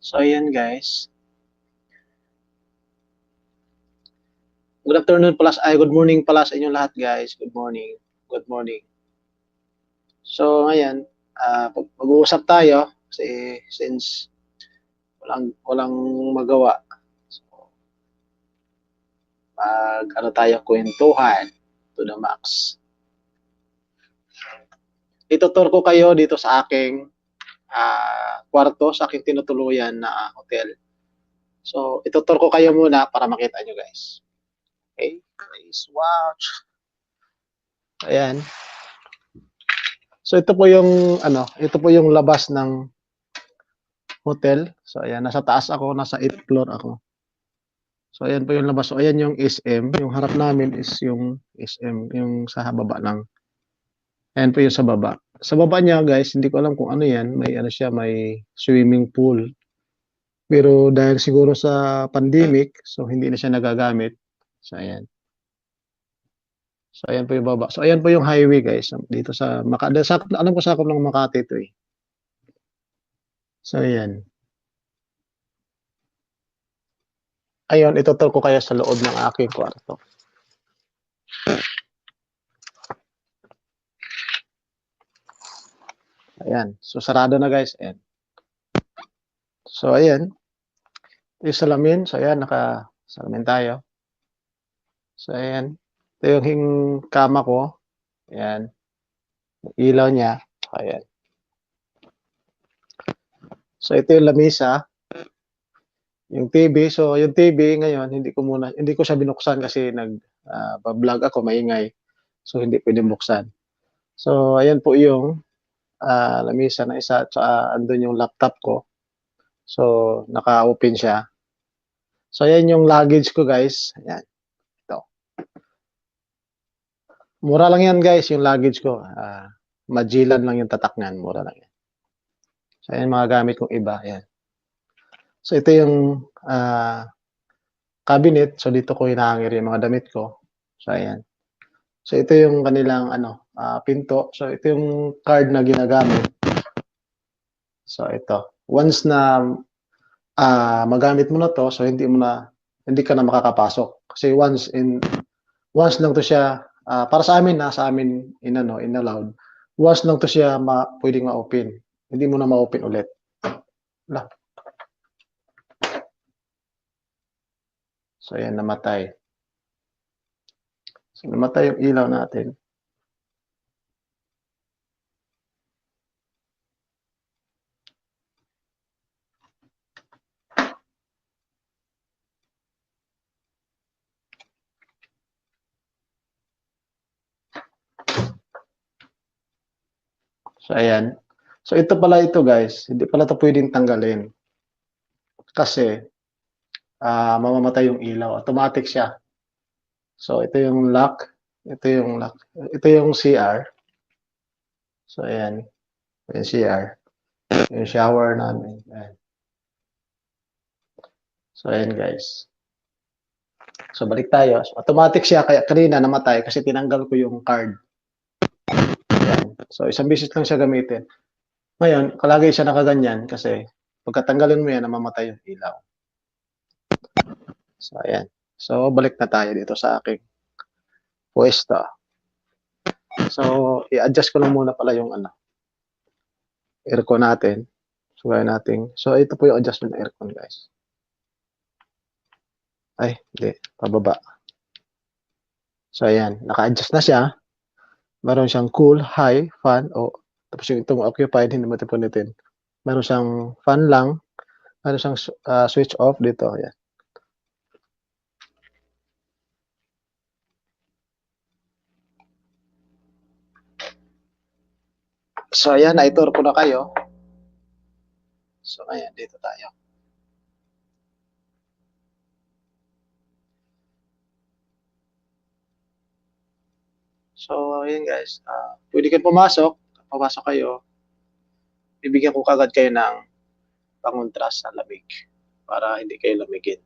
So, ayan guys. Good afternoon pala, ay good morning pala sa inyong lahat guys. Good morning. Good morning. So, ngayon, ah, pag- mag-uusap tayo kasi since walang walang magawa. So, mag ano tayo kwentuhan to the max. Itutur ko kayo dito sa aking ah, kwarto, sa aking tinutuluyan na hotel. So, itutur ko kayo muna para makita nyo guys. Okay, please watch. Ayan. So, ito po yung, ano, ito po yung labas ng hotel. So, ayan, nasa taas ako, nasa 8th floor ako. So, ayan po yung labas. So, ayan yung SM. Yung harap namin is yung SM, yung sa baba lang. Ayan po yung sa baba. Sa baba niya, guys, hindi ko alam kung ano yan. May ano siya, may swimming pool. Pero dahil siguro sa pandemic, so hindi na siya nagagamit. So, ayan. So, ayan po yung baba. So, ayan po yung highway, guys. Dito sa Makati. Sa, alam ko sakop ng Makati ito eh. So, ayan. Ayun, itutur ko kaya sa loob ng aking kwarto. Ayan. So, sarado na guys. Ayan. So, ayan. Ito yung salamin. So, ayan. Naka-salamin tayo. So, ayan. Ito yung hing kama ko. Ayan. Ilaw niya. Ayan. So, ito yung lamisa. Yung TV. So, yung TV ngayon, hindi ko muna, hindi ko siya binuksan kasi nag, ah, vlog ako, maingay. So, hindi pwede buksan. So, ayan po yung ah, lamisa na isa at saka andun yung laptop ko. So, naka-open siya. So, ayan yung luggage ko, guys. Ayan. Ito. Mura lang yan, guys, yung luggage ko. Ah, Magellan lang yung tatak niyan. Mura lang yan. So, ayan mga gamit kong iba. Ayan. So, ito yung ah, cabinet. So, dito ko hinahangir yung mga damit ko. So, ayan. So, ito yung kanilang ano, ah, pinto. So, ito yung card na ginagamit. So, ito. Once na ah, magamit mo na to, so hindi mo na hindi ka na makakapasok. Kasi once in once lang to siya ah, para sa amin na sa amin in ano, in allowed. Once lang to siya ma, pwedeng ma-open. Hindi mo na ma-open ulit. Wala. So, ayan, namatay. So, namatay yung ilaw natin. So, ayan. So, ito pala ito, guys. Hindi pala ito pwedeng tanggalin. Kasi, ah mamamatay yung ilaw. Automatic siya. So, ito yung lock. Ito yung lock. Ito yung CR. So, ayan. Yung CR. Yung shower namin. Ayan. So, ayan, guys. So, balik tayo. So, automatic siya. Kaya kanina namatay kasi tinanggal ko yung card. So, isang beses lang siya gamitin. Ngayon, kalagay siya nakaganyan kasi pagkatanggalin mo yan, namamatay yung ilaw. So, ayan. So, balik na tayo dito sa aking pwesto. So, i-adjust ko lang muna pala yung ano, aircon natin. So, gaya natin. So, ito po yung adjustment ng aircon, guys. Ay, hindi. Pababa. So, ayan. Naka-adjust na siya. Meron siyang cool, high, fan, o tapos yung itong occupied, hindi mo. Meron siyang fan lang. Meron siyang ah, switch off dito. Ayan. So, ayan, na-tour ko na kayo. So, ayan, dito tayo. So, ayan guys. ah pwede kayo pumasok. Papasok kayo. Bibigyan ko kagad kayo ng pangontras sa lamig para hindi kayo lamigin.